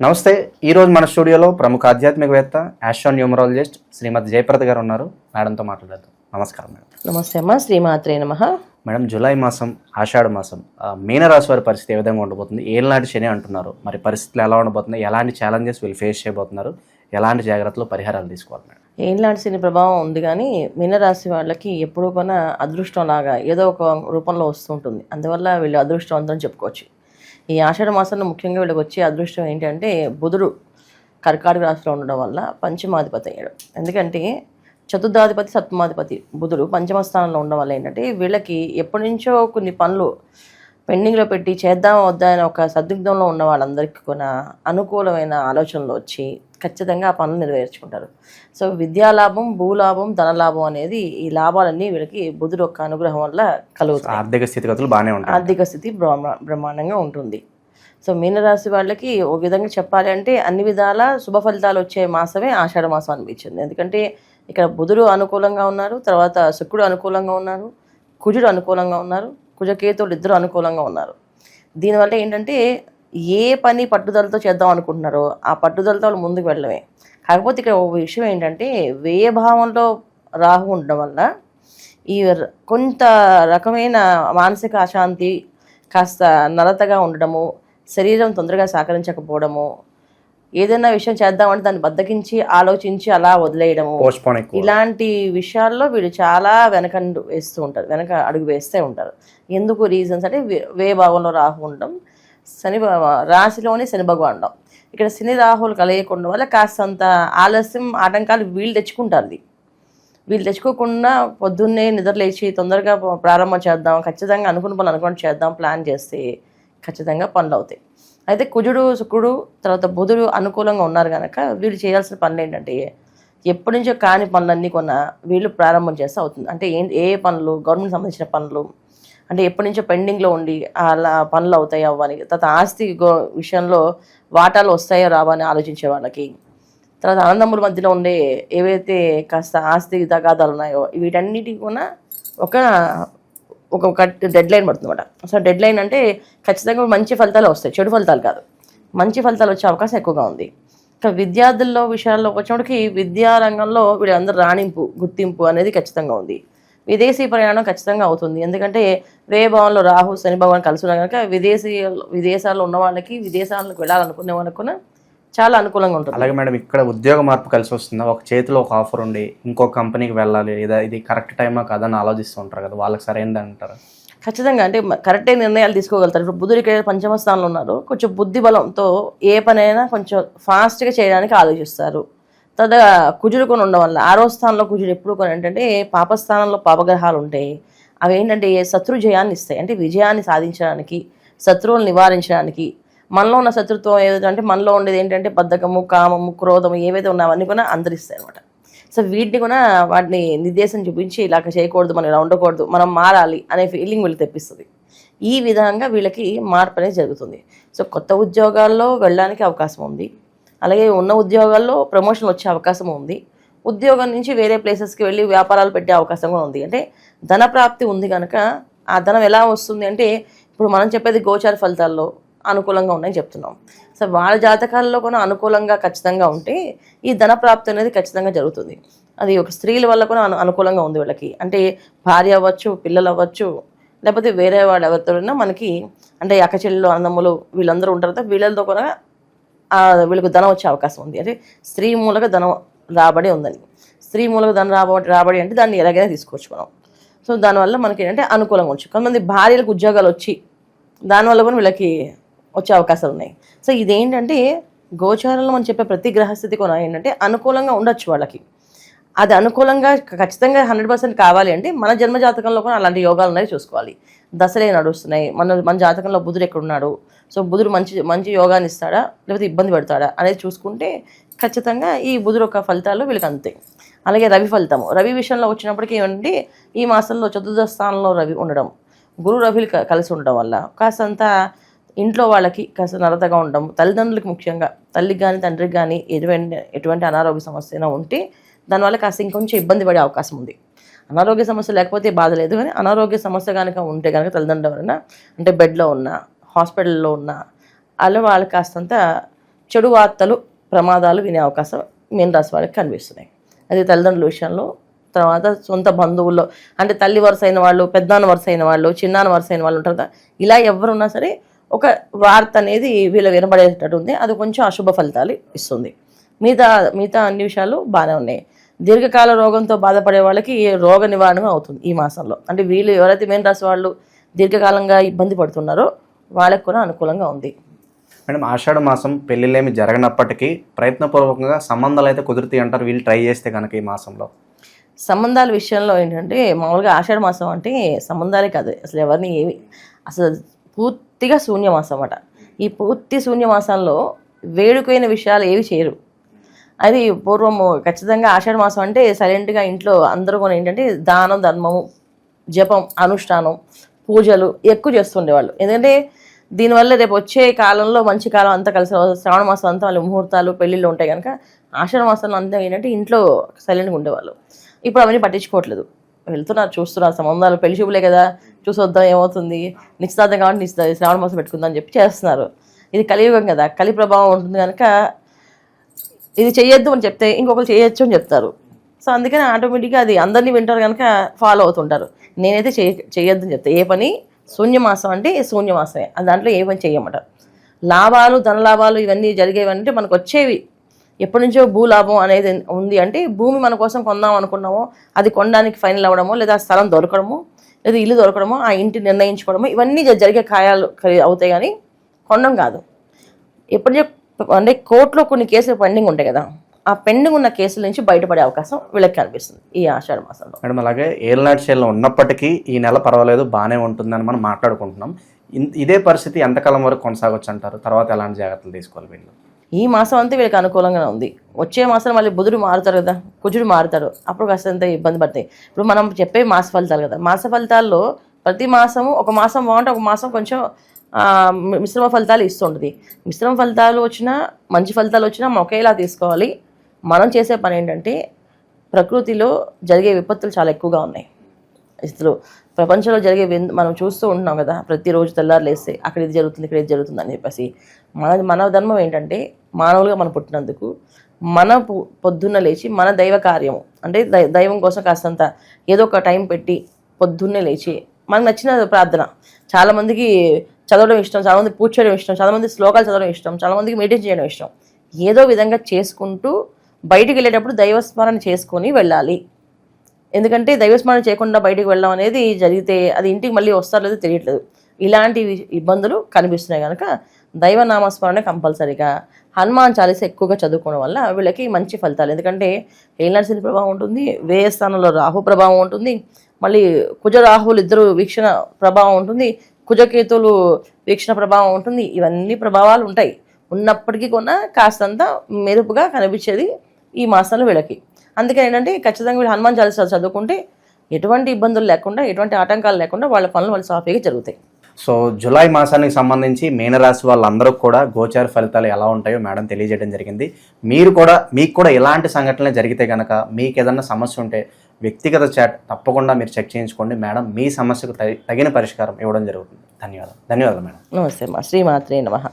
నమస్తే ఈ రోజు మన స్టూడియోలో ప్రముఖ ఆధ్యాత్మికవేత్త యాస్ట్రో న్యూమరాలజిస్ట్ శ్రీమతి జయప్రద గారు ఉన్నారు. మేడంతో మాట్లాడదాం నమస్కారం మేడం. నమస్తే అమ్మ శ్రీమాత్రే నమ. మేడం జూలై మాసం ఆషాఢ మాసం మీనరాశి వారి పరిస్థితి ఏ విధంగా ఉండబోతుంది? ఏలాంటి శని అంటున్నారు. మరి పరిస్థితులు ఎలా ఉండబోతుంది ఎలాంటి ఛాలెంజెస్ వీళ్ళు ఫేస్ చేయబోతున్నారు? ఎలాంటి జాగ్రత్తలు పరిహారాలు తీసుకోవాలి మేడం? ఏంలాంటి శని ప్రభావం ఉంది కానీ మీనరాశి వాళ్ళకి ఎప్పుడూ కొన అదృష్టం లాగా ఏదో ఒక రూపంలో వస్తూ ఉంటుంది. అందువల్ల వీళ్ళు అదృష్టవంతం చెప్పుకోవచ్చు. ఈ ఆషాఢ మాసంలో ముఖ్యంగా వీళ్ళకి వచ్చే అదృష్టం ఏంటంటే బుధుడు కర్కాటక రాశిలో ఉండడం వల్ల పంచమాధిపతి అయ్యాడు. ఎందుకంటే చతుర్థాధిపతి సప్తమాధిపతి బుధుడు పంచమ స్థానంలో ఉండడం వల్ల ఏంటంటే వీళ్ళకి ఎప్పటి నుంచో కొన్ని పనులు పెండింగ్లో పెట్టి చేద్దాం వద్దా అని ఒక సద్విగ్ధంలో ఉన్న వాళ్ళందరికీ కూడా అనుకూలమైన ఆలోచనలు వచ్చి ఖచ్చితంగా ఆ పనులు నెరవేర్చుకుంటారు. సో విద్యాలాభం భూలాభం ధనలాభం అనేది ఈ లాభాలన్నీ వీళ్ళకి బుధుడు యొక్క అనుగ్రహం వల్ల కలుగుతాయి. ఆర్థిక స్థితిగతులు బాగానే ఉంటాయి. ఆర్థిక స్థితి బ్రహ్మ బ్రహ్మాండంగా ఉంటుంది. సో మీనరాశి వాళ్ళకి ఒక విధంగా చెప్పాలి అంటే అన్ని విధాల శుభ ఫలితాలు వచ్చే మాసమే ఆషాఢ మాసం అనిపించింది. ఎందుకంటే ఇక్కడ బుధుడు అనుకూలంగా ఉన్నారు తర్వాత శుక్రుడు అనుకూలంగా ఉన్నారు కుజుడు అనుకూలంగా ఉన్నారు కుజకేతువులు ఇద్దరు అనుకూలంగా ఉన్నారు. దీనివల్ల ఏంటంటే ఏ పని పట్టుదలతో చేద్దాం అనుకుంటున్నారో ఆ పట్టుదలతో వాళ్ళు ముందుకు వెళ్ళడమే. కాకపోతే ఇక్కడ ఒక విషయం ఏంటంటే వ్యయ భావంలో రాహు ఉండడం వల్ల ఈ కొంత రకమైన మానసిక అశాంతి కాస్త నలతగా ఉండడము శరీరం తొందరగా సహకరించకపోవడము ఏదైనా విషయం చేద్దామంటే దాన్ని బద్దకించి ఆలోచించి అలా వదిలేయడము. ఇలాంటి విషయాల్లో వీళ్ళు చాలా వెనక వేస్తూ ఉంటారు. వెనక అడుగు వేస్తూ ఉంటారు. ఎందుకు రీజన్స్ అంటే వే- భావంలో రాహు ఉండడం శని రాశిలోని శని భగవానుడం ఇక్కడ శని రాహులు కలయకుండా వల్ల కాస్తంత ఆలస్యం ఆటంకాలు వీళ్ళు తెచ్చుకుంటారు. వీళ్ళు తెచ్చుకోకుండా పొద్దున్నే నిద్ర లేచి తొందరగా ప్రారంభం చేద్దాం ఖచ్చితంగా అనుకున్న పనులు అనుకుని చేద్దాం ప్లాన్ చేస్తే ఖచ్చితంగా పనులు అవుతాయి. అయితే కుజుడు శుక్రుడు తర్వాత బుధుడు అనుకూలంగా ఉన్నారు కనుక వీళ్ళు చేయాల్సిన పనులు ఏంటంటే ఎప్పటి నుంచో కాని పనులన్నీ కొన్నా వీళ్ళు ప్రారంభం చేస్తే అవుతుంది. అంటే ఏ ఏ పనులు గవర్నమెంట్ సంబంధించిన పనులు అంటే ఎప్పటి నుంచో పెండింగ్లో ఉండి అలా పనులు అవుతాయి అవ్వని తర్వాత ఆస్తి గో విషయంలో వాటాలు వస్తాయో రావా అని ఆలోచించే వాళ్ళకి. తర్వాత ఆనందముల మధ్యలో ఉండే ఏవైతే కాస్త ఆస్తి తగాదాలు ఉన్నాయో వీటన్నిటికి కూడా ఒక ఒక డెడ్ లైన్ పడుతుంది అనమాట సో డెడ్ లైన్ అంటే ఖచ్చితంగా మంచి ఫలితాలు వస్తాయి. చెడు ఫలితాలు కాదు. మంచి ఫలితాలు వచ్చే అవకాశం ఎక్కువగా ఉంది. ఇంకా విద్యార్థుల్లో విషయాల్లో వచ్చినప్పటికి విద్యా రంగంలో వీళ్ళందరూ రాణింపు గుర్తింపు అనేది ఖచ్చితంగా ఉంది. విదేశీ ప్రయాణం ఖచ్చితంగా అవుతుంది. ఎందుకంటే వ్యయభావంలో రాహు శని భగవాన్ కలిసి ఉన్నా కనుక విదేశీ విదేశాల్లో ఉన్న వాళ్ళకి విదేశాలకు వెళ్ళాలనుకునే వాళ్ళకు కూడా చాలా అనుకూలంగా ఉంటుంది. అలాగే మేడం ఇక్కడ ఉద్యోగ మార్పు కలిసి వస్తుందా? ఒక చేతిలో ఒక ఆఫర్ ఉండి ఇంకో కంపెనీకి వెళ్ళాలి. లేదా ఇది కరెక్ట్ టైమా కాదని ఆలోచిస్తూ ఉంటారు కదా వాళ్ళకి సరైనది అంటారు? ఖచ్చితంగా. అంటే కరెక్ట్ నిర్ణయాలు తీసుకోగలుగుతారు. ఇప్పుడు బుధుడికి పంచమ స్థానంలో ఉన్నారు. కొంచెం బుద్ధి బలంతో ఏ పనైనా కొంచెం ఫాస్ట్గా చేయడానికి ఆలోచిస్తారు. తర్వాత కుజుడు కొని ఉండడం వల్ల ఆరో స్థానంలో కుజుడు ఎప్పుడు కొని ఏంటంటే పాపస్థానంలో పాపగ్రహాలు ఉంటాయి. అవి ఏంటంటే శత్రు జయాన్ని ఇస్తాయి. అంటే విజయాన్ని సాధించడానికి శత్రువులు నివారించడానికి మనలో ఉన్న శత్రుత్వం ఏదంటే మనలో ఉండేది ఏంటంటే బద్ధకము కామము క్రోధము ఏవైతే ఉన్నాయో అవన్నీ కూడా అందరిస్తాయి అనమాట సో వీటిని కూడా వాటిని నిర్దేశం చూపించి ఇలాగ చేయకూడదు మనం ఇలా ఉండకూడదు మనం మారాలి అనే ఫీలింగ్ వీళ్ళు తెప్పిస్తుంది. ఈ విధంగా వీళ్ళకి మార్పు అనేది జరుగుతుంది. సో కొత్త ఉద్యోగాల్లో వెళ్ళడానికి అవకాశం ఉంది. అలాగే ఉన్న ఉద్యోగాల్లో ప్రమోషన్ వచ్చే అవకాశం ఉంది. ఉద్యోగం నుంచి వేరే ప్లేసెస్కి వెళ్ళి వ్యాపారాలు పెట్టే అవకాశం కూడా ఉంది. అంటే ధన ప్రాప్తి ఉంది కనుక ఆ ధనం ఎలా వస్తుంది అంటే ఇప్పుడు మనం చెప్పేది గోచార ఫలితాల్లో అనుకూలంగా ఉన్నాయని చెప్తున్నాం. సో వాళ్ళ జాతకాల్లో కూడా అనుకూలంగా ఖచ్చితంగా ఉంటే ఈ ధన ప్రాప్తి అనేది ఖచ్చితంగా జరుగుతుంది. అది ఒక స్త్రీల వల్ల కూడా అనుకూలంగా ఉంది వీళ్ళకి. అంటే భార్య అవ్వచ్చు పిల్లలు అవ్వచ్చు లేకపోతే వేరే వాళ్ళు ఎవరితోనైనా మనకి అంటే అక్కచెల్లెలు అన్నములు వీళ్ళందరూ ఉంటారు కదా వీళ్ళతో కూడా వీళ్ళకి ధనం వచ్చే అవకాశం ఉంది. అంటే స్త్రీ మూలక ధనం రాబడి ఉందని. స్త్రీ మూలక ధనం రాబడి రాబడి అంటే దాన్ని ఎలాగైనా తీసుకోవచ్చు మనం. సో దానివల్ల మనకి ఏంటంటే అనుకూలంగా వచ్చు కొంతమంది భార్యలకు ఉద్యోగాలు వచ్చి దానివల్ల కూడా వీళ్ళకి వచ్చే అవకాశాలు ఉన్నాయి. సో ఇదేంటంటే గోచారంలో మనం చెప్పే ప్రతి గ్రహస్థితి కూడా ఏంటంటే అనుకూలంగా ఉండొచ్చు వాళ్ళకి. అది అనుకూలంగా ఖచ్చితంగా హండ్రెడ్ పర్సెంట్ కావాలి అంటే మన జన్మ జాతకంలో కూడా అలాంటి యోగాలు ఉన్నాయి చూసుకోవాలి. దశలే నడుస్తున్నాయి. మన మన జాతకంలో బుధుడు ఎక్కడున్నాడు? సో బుధుడు మంచి మంచి యోగాన్ని ఇస్తాడా? లేకపోతే ఇబ్బంది పెడతాడా? అనేది చూసుకుంటే ఖచ్చితంగా ఈ బుధుడు యొక్క ఫలితాలు వీళ్ళకి అంతే. అలాగే రవి ఫలితము. రవి విషయంలో వచ్చినప్పటికీ ఏమంటే ఈ మాసంలో చతుర్థ స్థానంలో రవి ఉండడం. గురు రవిలు కలిసి ఉండడం వల్ల కాస్తంతా ఇంట్లో వాళ్ళకి కాస్త నరతగా ఉండడం తల్లిదండ్రులకు ముఖ్యంగా తల్లికి కానీ తండ్రికి కానీ ఎటువంటి ఎటువంటి అనారోగ్య సమస్య అయినా ఉంటే దానివల్ల కాస్త ఇంకొంచెం ఇబ్బంది పడే అవకాశం ఉంది. అనారోగ్య సమస్య లేకపోతే బాధ లేదు కానీ అనారోగ్య సమస్య కనుక ఉంటే కనుక తల్లిదండ్రులు వలన అంటే బెడ్లో ఉన్న హాస్పిటల్లో ఉన్న అలా వాళ్ళకి కాస్తంత చెడు వార్తలు ప్రమాదాలు వినే అవకాశం మీన రాశి వాళ్ళకి కనిపిస్తున్నాయి. అది తల్లిదండ్రుల విషయంలో తర్వాత సొంత బంధువుల్లో అంటే తల్లి వరుస అయిన వాళ్ళు పెద్దాన్న వరుస అయిన వాళ్ళు చిన్నాన్న వరుస అయిన వాళ్ళు ఉంటారు కదా ఇలా ఎవరున్నా సరే ఒక వార్త అనేది వీళ్ళు వినబడేటట్టు ఉంది. అది కొంచెం అశుభ ఫలితాలు ఇస్తుంది. మిగతా మిగతా అన్ని విషయాలు బాగానే ఉన్నాయి. దీర్ఘకాల రోగంతో బాధపడే వాళ్ళకి ఈ రోగ నివారణ అవుతుంది ఈ మాసంలో. అంటే వీళ్ళు ఎవరైతే మెయిన్ రాసి వాళ్ళు దీర్ఘకాలంగా ఇబ్బంది పడుతున్నారో వాళ్ళకి కూడా అనుకూలంగా ఉంది. మేడం ఆషాఢ మాసం పెళ్ళిళ్ళేమి జరగనప్పటికీ ప్రయత్నపూర్వకంగా సంబంధాలు అయితే కుదురుతాయి అంటారు. వీళ్ళు ట్రై చేస్తే కనుక ఈ మాసంలో. సంబంధాల విషయంలో ఏంటంటే మామూలుగా ఆషాఢ మాసం అంటే సంబంధాలే కాదు. అసలు ఎవరిని ఏమి అసలు పూర్తిగా శూన్యమాసం అన్నమాట ఈ పూర్తి శూన్యమాసంలో వేడుకైన విషయాలు ఏవి చేయరు. అది పూర్వము ఖచ్చితంగా ఆషాఢ మాసం అంటే సైలెంట్గా ఇంట్లో అందరూ కూడా ఏంటంటే దానం ధర్మము జపం అనుష్ఠానం పూజలు ఎక్కువ చేస్తుండేవాళ్ళు. ఎందుకంటే దీనివల్ల రేపు వచ్చే కాలంలో మంచి కాలం అంతా కలిసి శ్రావణ మాసం అంతా వాళ్ళు ముహూర్తాలు పెళ్ళిళ్ళు ఉంటాయి కనుక ఆషాఢ మాసంలో అంతా ఏంటంటే ఇంట్లో సైలెంట్గా ఉండేవాళ్ళు. ఇప్పుడు అవన్నీ పట్టించుకోవట్లేదు. వెళ్తున్నారు చూస్తున్నారు సంబంధాలు పెళ్ళి చూపులే కదా. చూసొద్దాం ఏమవుతుంది? నిశ్చితార్థం కాబట్టి నిశ్చిత శ్రావణ మాసం పెట్టుకుందాం అని చెప్పి చేస్తున్నారు. ఇది కలియుగం కదా కలి ప్రభావం ఉంటుంది కనుక ఇది చేయొద్దు అని చెప్తే ఇంకొకరు చేయొచ్చు అని చెప్తారు. సో అందుకని ఆటోమేటిక్గా అది అందరినీ వింటారు కనుక ఫాలో అవుతుంటారు. నేనైతే చేయ చేయొద్దు అని చెప్తే ఏ పని? శూన్యమాసం అంటే శూన్యమాసమే. దాంట్లో ఏ పని చేయమట లాభాలు ధనలాభాలు ఇవన్నీ జరిగేవంటే మనకు వచ్చేవి. ఎప్పటి నుంచో భూలాభం అనేది ఉంది అంటే భూమి మన కోసం కొందాం అనుకున్నామో అది కొనడానికి ఫైనల్ అవ్వడమో లేదా స్థలం దొరకడమో లేదా ఇల్లు దొరకడమో ఆ ఇంటి నిర్ణయించుకోవడమో ఇవన్నీ జరిగే ఖాయాలు అవుతాయి కానీ కొండం కాదు. ఎప్పటి అంటే కోర్టులో కొన్ని కేసులు పెండింగ్ ఉంటాయి కదా ఆ పెండింగ్ ఉన్న కేసుల నుంచి బయటపడే అవకాశం వీళ్ళకి కనిపిస్తుంది ఈ ఆషాఢ మాసంలో. మేడం అలాగే ఏళ్ళనాటి శైలిలో ఉన్నప్పటికీ ఈ నెల పర్వాలేదు బాగానే ఉంటుందని మనం మాట్లాడుకుంటున్నాం. ఇన్- ఇదే పరిస్థితి ఎంతకాలం వరకు కొనసాగొచ్చు అంటారు? తర్వాత ఎలాంటి జాగ్రత్తలు తీసుకోవాలి వీళ్ళు? ఈ మాసం అంతా వీళ్ళకి అనుకూలంగానే ఉంది. వచ్చే మాసం మళ్ళీ బుధుడు మారుతారు కదా కుజుడు మారుతారు. అప్పుడు కాస్తంత ఇబ్బంది పడతాయి. ఇప్పుడు మనం చెప్పే మాస ఫలితాలు కదా మాస ఫలితాల్లో ప్రతి మాసము ఒక మాసం బాగుంటే ఒక మాసం కొంచెం మిశ్రమ ఫలితాలు ఇస్తుంటుంది మిశ్రమ ఫలితాలు వచ్చినా మంచి ఫలితాలు వచ్చినా మనం ఒకేలా తీసుకోవాలి. మనం చేసే పని ఏంటంటే ప్రకృతిలో జరిగే విపత్తులు చాలా ఎక్కువగా ఉన్నాయి. అసలు ప్రపంచంలో జరిగే విన్- మనం చూస్తూ ఉంటున్నాం కదా ప్రతిరోజు తెల్లారులేస్తే అక్కడ ఇది జరుగుతుంది ఇక్కడ ఇది జరుగుతుంది అని చెప్పేసి. మన మన ధర్మం ఏంటంటే మానవులుగా మనం పుట్టినందుకు మన పొద్దున్న లేచి మన దైవ కార్యము అంటే దై- దైవం కోసం కాస్తంత ఏదో ఒక టైం పెట్టి పొద్దున్నే లేచి మనకు నచ్చిన ప్రార్థన. చాలామందికి చదవడం ఇష్టం చాలామంది పూజ చేయడం ఇష్టం చాలామంది శ్లోకాలు చదవడం ఇష్టం చాలామందికి మెడిటేషన్ చేయడం ఇష్టం. ఏదో విధంగా చేసుకుంటూ బయటికి వెళ్ళేటప్పుడు దైవస్మరణ చేసుకొని వెళ్ళాలి. ఎందుకంటే దైవస్మరణ చేయకుండా బయటికి వెళ్ళడం అనేది జరిగితే అది ఇంటికి మళ్ళీ వస్తారో లేదో తెలియట్లేదు. ఇలాంటి ఇబ్బందులు కనిపిస్తున్నాయి కనుక దైవ నామస్మరణ కంపల్సరీగా హనుమాన్ చాలీస ఎక్కువగా చదువుకోవడం వల్ల వీళ్ళకి మంచి ఫలితాలు. ఎందుకంటే ఏలినర్సిని ప్రభావం ఉంటుంది వేయస్థానంలో రాహు ప్రభావం ఉంటుంది మళ్ళీ కుజ రాహువులు ఇద్దరు వీక్షణ ప్రభావం ఉంటుంది కుజకేతువులు వీక్షణ ప్రభావం ఉంటుంది. ఇవన్నీ ప్రభావాలు ఉంటాయి. ఉన్నప్పటికీ కూడా కాస్తంత మెరుపుగా కనిపించేది ఈ మాసంలో వీళ్ళకి. అందుకని ఏంటంటే ఖచ్చితంగా వీళ్ళు హనుమాన్ చాలీసా చదువుకుంటే ఎటువంటి ఇబ్బందులు లేకుండా ఎటువంటి ఆటంకాలు లేకుండా వాళ్ళ పనులు వాళ్ళు సాఫీగా జరుగుతాయి. సో జూలై మాసానికి సంబంధించి మీనరాశి వాళ్ళందరూ కూడా గోచార ఫలితాలు ఎలా ఉంటాయో మేడం తెలియజేయడం జరిగింది. మీరు కూడా మీకు కూడా ఇలాంటి సంఘటనలు జరిగితే కనుక మీకు ఏదన్నా సమస్య ఉంటే వ్యక్తిగత చాట్ తప్పకుండా మీరు చెక్ చేయించుకోండి. మేడం మీ సమస్యకు తగి- తగిన పరిష్కారం ఇవ్వడం జరుగుతుంది. ధన్యవాదాలు. ధన్యవాదాలు మేడం. నమస్తే మా శ్రీమాత్రే నమః.